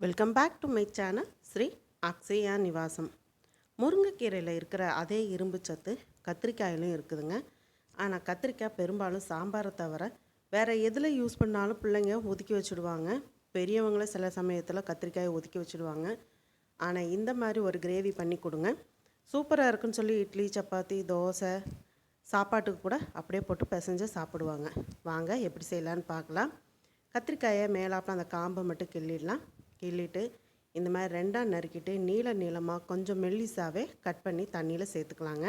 Welcome back to my channel Sri Akshaya Nivasam முருங்கைக்கீரையில் இருக்கிற அதே இரும்பு சத்து கத்திரிக்காயிலும் இருக்குதுங்க. ஆனால் கத்திரிக்காய் பெரும்பாலும் சாம்பாரை தவிர வேறு எதில் யூஸ் பண்ணாலும் பிள்ளைங்க ஒதுக்கி வச்சுடுவாங்க. பெரியவங்கள சில சமயத்தில் கத்திரிக்காயை ஒதுக்கி வச்சுடுவாங்க. ஆனால் இந்த மாதிரி ஒரு கிரேவி பண்ணி கொடுங்க. சூப்பராக இருக்குன்னு சொல்லி இட்லி சப்பாத்தி தோசை சாப்பாட்டுக்கு கூட அப்படியே போட்டு பிசைஞ்சு சாப்பிடுவாங்க. வாங்க எப்படி செய்யலான்னு பார்க்கலாம். கத்திரிக்காயை மேலாப்பில் அந்த காம்பை மட்டும் கிள்ளிடலாம். கிள்ளிட்டு இந்த மாதிரி ரெண்டாக நறுக்கிட்டு நீள நீளமாக கொஞ்சம் மெல்லிசாவே கட் பண்ணி தண்ணியில் சேர்த்துக்கலாங்க.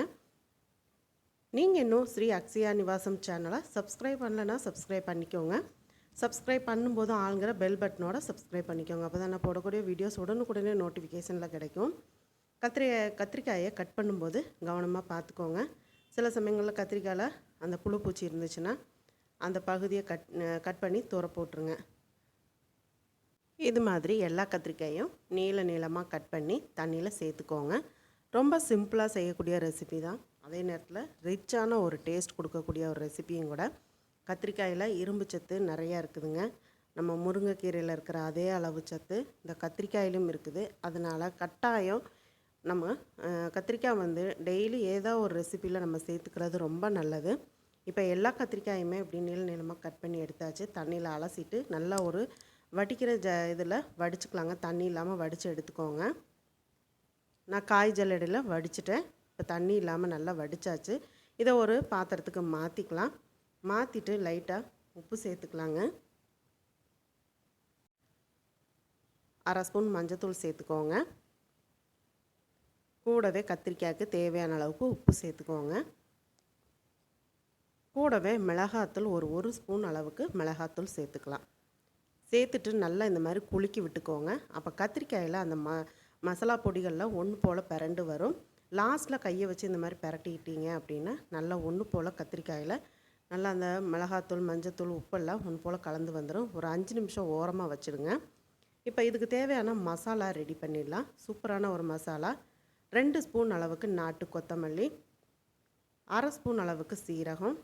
நீங்கள் இன்னும் ஸ்ரீ அக்ஷயா நிவாசம் சேனலை சப்ஸ்கிரைப் பண்ணலைன்னா சப்ஸ்கிரைப் பண்ணிக்கோங்க. சப்ஸ்கிரைப் பண்ணும்போது ஆளுங்கிற பெல் பட்டனோட சப்ஸ்கிரைப் பண்ணிக்கோங்க. அப்போ தான் நான் போடக்கூடிய வீடியோஸ் உடனுக்குடனே நோட்டிஃபிகேஷனில் கிடைக்கும். கத்திரி கத்திரிக்காயை கட் பண்ணும்போது கவனமாக பார்த்துக்கோங்க. சில சமயங்களில் கத்திரிக்காயில் அந்த புழு பூச்சி இருந்துச்சுன்னா அந்த பகுதியை கட் கட் பண்ணி தூர போட்டுருங்க. இது மாதிரி எல்லா கத்திரிக்காயும் நீள நீளமாக கட் பண்ணி தண்ணியில் சேர்த்துக்கோங்க. ரொம்ப சிம்பிளாக செய்யக்கூடிய ரெசிபி தான். அதே நேரத்தில் ரிச்சான ஒரு டேஸ்ட் கொடுக்கக்கூடிய ஒரு ரெசிபியும் கூட கத்திரிக்காயில் இரும்பு சத்து நிறையா இருக்குதுங்க. நம்ம முருங்கைக்கீரையில் இருக்கிற அதே அளவு சத்து இந்த கத்திரிக்காயிலும் இருக்குது. அதனால் கட்டாயம் நம்ம கத்திரிக்காய் வந்து டெய்லி ஏதோ ஒரு ரெசிப்பியில் நம்ம சேர்த்துக்கிறது ரொம்ப நல்லது. இப்போ எல்லா கத்திரிக்காயுமே இப்படி நீள நீளமாக கட் பண்ணி எடுத்தாச்சு. தண்ணியில் அலசிட்டு நல்லா ஒரு வடிக்கிற ஜ இதில் வடிச்சுக்கலாங்க. தண்ணி இல்லாமல் வடித்து எடுத்துக்கோங்க. நான் காய் ஜல்லடையில் வடிச்சிட்டேன். இப்போ தண்ணி இல்லாமல் நல்லா வடித்தாச்சு இதை ஒரு பாத்திரத்துக்கு மாற்றிக்கலாம் மாற்றிட்டு லைட்டாக உப்பு சேர்த்துக்கலாங்க. அரை ஸ்பூன் மஞ்சத்தூள் சேர்த்துக்கோங்க. கூடவே கத்திரிக்காய்க்கு தேவையான அளவுக்கு உப்பு சேர்த்துக்கோங்க. கூடவே மிளகாத்தூள் ஒரு ஒரு ஸ்பூன் அளவுக்கு மிளகாத்தூள் சேர்த்துக்கலாம். சேர்த்துட்டு நல்லா இந்த மாதிரி குலுக்கி விட்டுக்கோங்க. அப்போ கத்திரிக்காயில் அந்த ம மசாலா பொடிகள்லாம் ஒன்று போல் பிரண்டு வரும். லாஸ்ட்டில் கையை வச்சு இந்த மாதிரி பரட்டிக்கிட்டீங்க அப்படின்னா நல்லா ஒன்று போல் கத்திரிக்காயில் நல்லா அந்த மிளகாத்தூள் மஞ்சத்தூள் உப்பெல்லாம் ஒன்று போல் கலந்து வந்துடும் ஒரு அஞ்சு நிமிஷம் ஓரமாக வச்சுடுங்க இப்போ இதுக்கு தேவையான மசாலா ரெடி பண்ணிடலாம். சூப்பரான ஒரு மசாலா. ரெண்டு ஸ்பூன் அளவுக்கு நாட்டு கொத்தமல்லி. அரை ஸ்பூன் அளவுக்கு சீரகம்.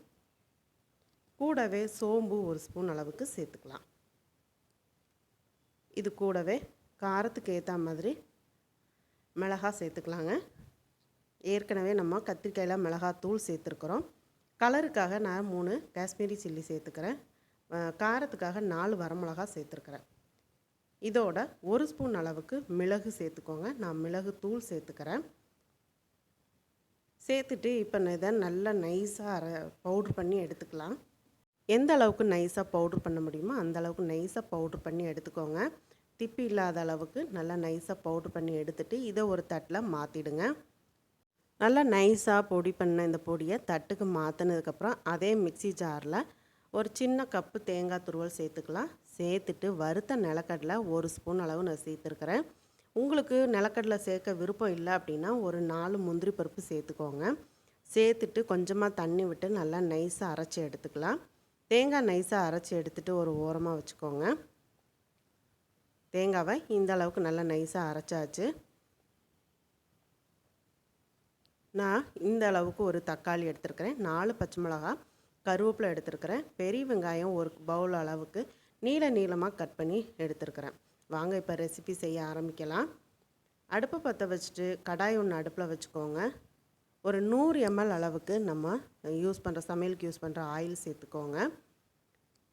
கூடவே சோம்பு ஒரு ஸ்பூன் அளவுக்கு சேர்த்துக்கலாம். இது கூடவே காரத்துக்கு ஏற்ற மாதிரி மிளகா சேர்த்துக்கலாங்க. ஏற்கனவே நம்ம கத்திரிக்காயில் மிளகாத்தூள் சேர்த்துருக்குறோம். கலருக்காக நான் மூணு காஷ்மீரி சில்லி சேர்த்துக்கிறேன். காரத்துக்காக நாலு வரமிளகா சேர்த்துருக்குறேன். இதோட ஒரு ஸ்பூன் அளவுக்கு மிளகு சேர்த்துக்கோங்க. நான் மிளகு தூள் சேர்த்துக்கிறேன். சேர்த்துட்டு இப்போ இதை நல்லா நைஸாக அரை பவுட்ரு பண்ணி எடுத்துக்கலாம். எந்த அளவுக்கு நைஸாக பவுட்ரு பண்ண முடியுமோ அந்த அளவுக்கு நைஸாக பவுட்ரு பண்ணி எடுத்துக்கோங்க. திப்பி இல்லாத அளவுக்கு நல்லா நைஸாக பவுட்ரு பண்ணி எடுத்துகிட்டு இதை ஒரு தட்டில் மாற்றிடுங்க நல்லா நைஸாக பொடி பண்ண இந்த பொடியை தட்டுக்கு மாற்றினதுக்கப்புறம் அதே மிக்ஸி ஜாரில் ஒரு சின்ன கப்பு தேங்காய் துருவல் சேர்த்துக்கலாம். சேர்த்துட்டு வறுத்த நிலக்கடலை ஒரு ஸ்பூன் அளவு நான் சேர்த்துருக்குறேன். உங்களுக்கு நிலக்கடலை சேர்க்க விருப்பம் இல்லை அப்படின்னா ஒரு நாலு முந்திரி பருப்பு சேர்த்துக்கோங்க. சேர்த்துட்டு கொஞ்சமாக தண்ணி விட்டு நல்லா நைஸாக அரைச்சி எடுத்துக்கலாம். தேங்காய் நைஸாக அரைச்சி எடுத்துட்டு ஒரு ஓரமாக வச்சுக்கோங்க. தேங்காவை இந்த அளவுக்கு நல்லா நைஸாக அரைச்சாச்சு. நான் இந்த அளவுக்கு ஒரு தக்காளி எடுத்துருக்கிறேன். நாலு பச்சை மிளகா கருவேப்பிலை எடுத்துருக்கிறேன். பெரிய வெங்காயம் ஒரு பவுல் அளவுக்கு நீள நீளமாக கட் பண்ணி எடுத்துருக்கிறேன். வாங்க இப்போ ரெசிபி செய்ய ஆரம்பிக்கலாம். அடுப்பை பற்ற வச்சுட்டு கடாய் ஒன்று அடுப்பில் வச்சுக்கோங்க. ஒரு நூறு எம்எல் அளவுக்கு நம்ம யூஸ் பண்ணுற சமையலுக்கு யூஸ் பண்ணுற ஆயில் சேர்த்துக்கோங்க.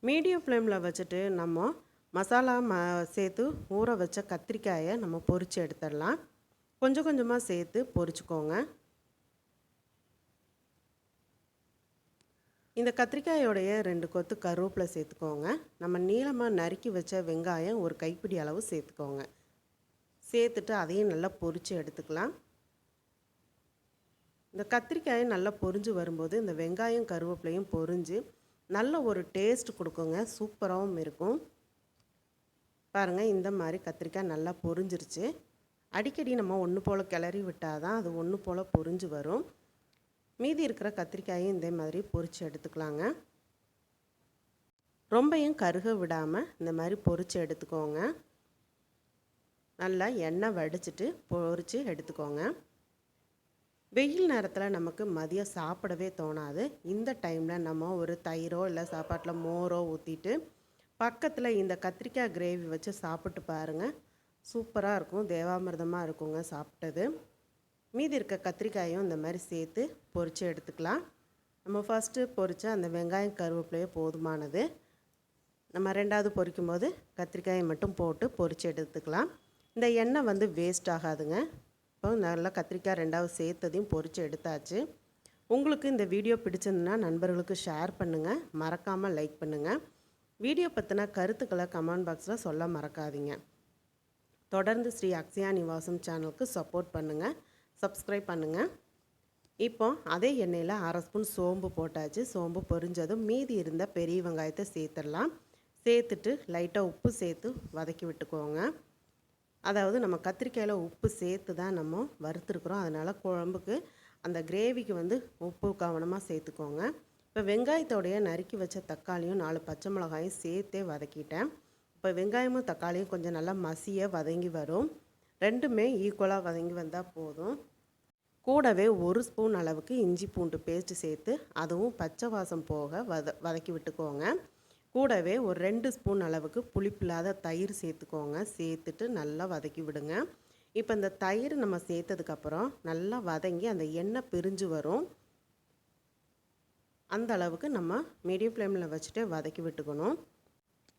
மீடியம் ஃப்ளேமில் வச்சுட்டு நம்ம மசாலா ம சேர்த்து ஊற வச்ச கத்திரிக்காயை நம்ம பொரித்து எடுத்துடலாம். கொஞ்சம் கொஞ்சமாக சேர்த்து பொரிச்சுக்கோங்க. இந்த கத்திரிக்காயோடைய ரெண்டு கொத்து கருவேப்பிலை சேர்த்துக்கோங்க. நம்ம நீளமாக நறுக்கி வச்ச வெங்காயம் ஒரு கைப்பிடி அளவு சேர்த்துக்கோங்க. சேர்த்துட்டு அதையும் நல்லா பொரித்து எடுத்துக்கலாம். இந்த கத்திரிக்காயை நல்லா பொரிஞ்சு வரும்போது இந்த வெங்காயம் கருவேப்பிலையும் பொரிஞ்சு நல்ல ஒரு டேஸ்ட் கொடுக்குங்க. சூப்பராகவும் இருக்கும். பாருங்கள் இந்த மாதிரி கத்திரிக்காய் நல்லா பொரிஞ்சிருச்சு. அடிக்கடி நம்ம ஒன்று போல் கிளறி விட்டால் தான் அது ஒன்று போல் பொரிஞ்சு வரும். மீதி இருக்கிற கத்திரிக்காயும் இதே மாதிரி பொறிச்சு எடுத்துக்கலாங்க. ரொம்பையும் கருக விடாமல் இந்த மாதிரி பொறிச்சு எடுத்துக்கோங்க. நல்லா எண்ணெய் வடிச்சிட்டு பொரித்து எடுத்துக்கோங்க. வெயில் நேரத்தில் நமக்கு மதியம் சாப்பிடவே தோணாது. இந்த டைமில் நம்ம ஒரு தயிரோ இல்லை சாப்பாட்டில் மோரோ ஊற்றிட்டு பக்கத்தில் இந்த கத்திரிக்காய் கிரேவி வச்சு சாப்பிட்டு பாருங்கள் சூப்பராக இருக்கும். தேவாமிர்தமாக இருக்குங்க சாப்பிட்டது. மீதி இருக்க கத்திரிக்காயும் இந்த மாதிரி சேர்த்து பொரித்து எடுத்துக்கலாம். நம்ம ஃபஸ்ட்டு பொரித்த அந்த வெங்காயம் கருவேப்பிலையே போதுமானது. நம்ம ரெண்டாவது பொரிக்கும் போது கத்திரிக்காயை மட்டும் போட்டு பொரித்து எடுத்துக்கலாம். இந்த எண்ணெய் வந்து வேஸ்ட் ஆகாதுங்க. இப்போ நல்லா கத்திரிக்காய் ரெண்டாவது சேர்த்ததையும் பொரித்து எடுத்தாச்சு. உங்களுக்கு இந்த வீடியோ பிடிச்சிருந்துன்னா நண்பர்களுக்கு ஷேர் பண்ணுங்கள் மறக்காமல் லைக் பண்ணுங்கள் வீடியோ பற்றின கருத்துக்களை கமெண்ட் பாக்ஸில் சொல்ல மறக்காதீங்க. தொடர்ந்து ஸ்ரீ அக்ஷயா நிவாசம் சேனலுக்கு சப்போர்ட் பண்ணுங்கள் சப்ஸ்கிரைப் பண்ணுங்கள் இப்போ அதே எண்ணெயில் அரை ஸ்பூன் சோம்பு போட்டாச்சு. சோம்பு பொரிஞ்சதும் மீதி இருந்த பெரிய வெங்காயத்தை சேர்த்துடலாம். சேர்த்துட்டு லைட்டாக உப்பு சேர்த்து வதக்கி விட்டுக்கோங்க. அதாவது நம்ம கத்திரிக்காயில் உப்பு சேர்த்து தான் நம்ம வறுத்துருக்குறோம். அதனால் குழம்புக்கு அந்த கிரேவிக்கு வந்து உப்பு கவனமாக சேர்த்துக்கோங்க. இப்போ வெங்காயத்தோடைய நறுக்கி வச்ச தக்காளியும் நாலு பச்சை மிளகாயும் சேர்த்தே வதக்கிட்டேன். இப்போ வெங்காயமும் தக்காளியும் கொஞ்சம் நல்லா மசிய வதங்கி வரும். ரெண்டுமே ஈக்குவலாக வதங்கி வந்தால் போதும். கூடவே ஒரு ஸ்பூன் அளவுக்கு இஞ்சி பூண்டு பேஸ்ட்டு சேர்த்து அதுவும் பச்சை வாசம் போக வத வதக்கி விட்டுக்கோங்க. கூடவே ஒரு ரெண்டு ஸ்பூன் அளவுக்கு புளிப்பில்லாத தயிர் சேர்த்துக்கோங்க. சேர்த்துட்டு நல்லா வதக்கி விடுங்க. இப்போ இந்த தயிர் நம்ம சேர்த்ததுக்கப்புறம் நல்லா வதங்கி அந்த எண்ணெய் பிரிஞ்சு வரும். அந்த அளவுக்கு நம்ம மீடியம் ஃப்ளேமில் வச்சுட்டு வதக்கி விட்டுக்கணும்.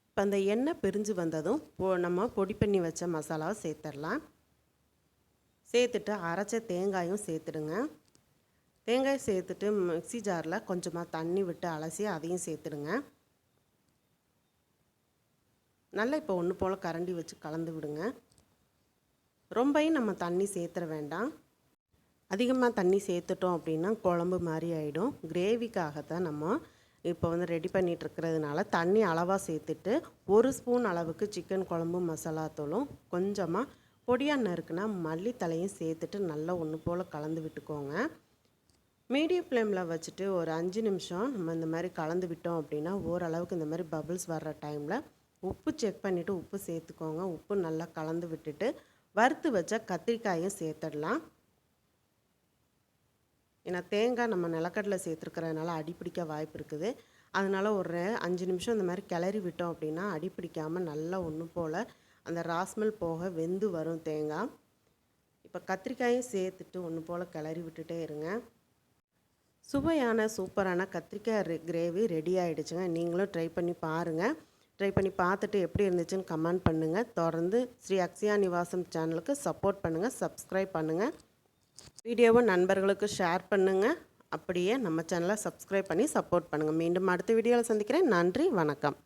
இப்போ அந்த எண்ணெய் பிரிஞ்சு வந்ததும் பொ நம்ம பொடி பண்ணி வச்ச மசாலாவை சேர்த்துடலாம் சேர்த்துட்டு அரைச்ச தேங்காயும் சேர்த்துடுங்க. தேங்காய் சேர்த்துட்டு மிக்ஸி ஜாரில் கொஞ்சமாக தண்ணி விட்டு அலசி அதையும் சேர்த்துடுங்க. நல்லா இப்போ ஒன்று போல் கரண்டி வச்சு கலந்து விடுங்க. ரொம்பையும் நம்ம தண்ணி சேர்த்துற வேண்டாம். அதிகமாக தண்ணி சேர்த்துட்டோம் அப்படின்னா குழம்பு மாதிரி ஆகிடும் கிரேவிக்காகத்தான் நம்ம இப்போ வந்து ரெடி பண்ணிகிட்டு இருக்கிறதுனால தண்ணி அளவாக சேர்த்துட்டு ஒரு ஸ்பூன் அளவுக்கு சிக்கன் குழம்பு மசாலா தூளும் கொஞ்சமாக பொடியாக நறுக்குனா மல்லித்தலையும் சேர்த்துட்டு நல்லா ஒன்று போல் கலந்து விட்டுக்கோங்க. மீடியம் ஃப்ளேமில் வச்சுட்டு ஒரு அஞ்சு நிமிஷம் நம்ம இந்த மாதிரி கலந்து விட்டோம் அப்படின்னா ஓரளவுக்கு இந்த மாதிரி பபுள்ஸ் வர்ற டைமில் உப்பு செக் பண்ணிவிட்டு உப்பு சேர்த்துக்கோங்க. உப்பு நல்லா கலந்து விட்டுட்டு வறுத்து வச்ச கத்திரிக்காயும் சேர்த்துடலாம். ஏன்னா தேங்காய் நம்ம நிலக்கடலை சேர்த்துருக்கிறதுனால அடிப்பிடிக்க வாய்ப்பு இருக்குது. அதனால் ஒரு அஞ்சு நிமிஷம் இந்த மாதிரி கிளறி விட்டோம் அப்படின்னா அடிப்பிடிக்காமல் நல்லா ஒன்று போல் அந்த ராஸ்மல் போக வெந்து வரும் தேங்காய். இப்போ கத்திரிக்காயும் சேர்த்துட்டு ஒன்று போல் கிளறி விட்டுட்டே இருங்க. சுவையான சூப்பரான கத்திரிக்காய் கிரேவி ரெடி ஆகிடுச்சுங்க நீங்களும் ட்ரை பண்ணி பாருங்கள் ட்ரை பண்ணி பார்த்துட்டு எப்படி இருந்துச்சுன்னு கமெண்ட் பண்ணுங்கள் தொடர்ந்து ஸ்ரீ அக்ஷயா நிவாசம் சேனலுக்கு சப்போர்ட் பண்ணுங்கள் சப்ஸ்கிரைப் பண்ணுங்கள் வீடியோவை நண்பர்களுக்கு ஷேர் பண்ணுங்கள் அப்படியே நம்ம சேனலை சப்ஸ்கிரைப் பண்ணி சப்போர்ட் பண்ணுங்கள் மீண்டும் அடுத்த வீடியோவில் சந்திக்கிறேன். நன்றி வணக்கம்.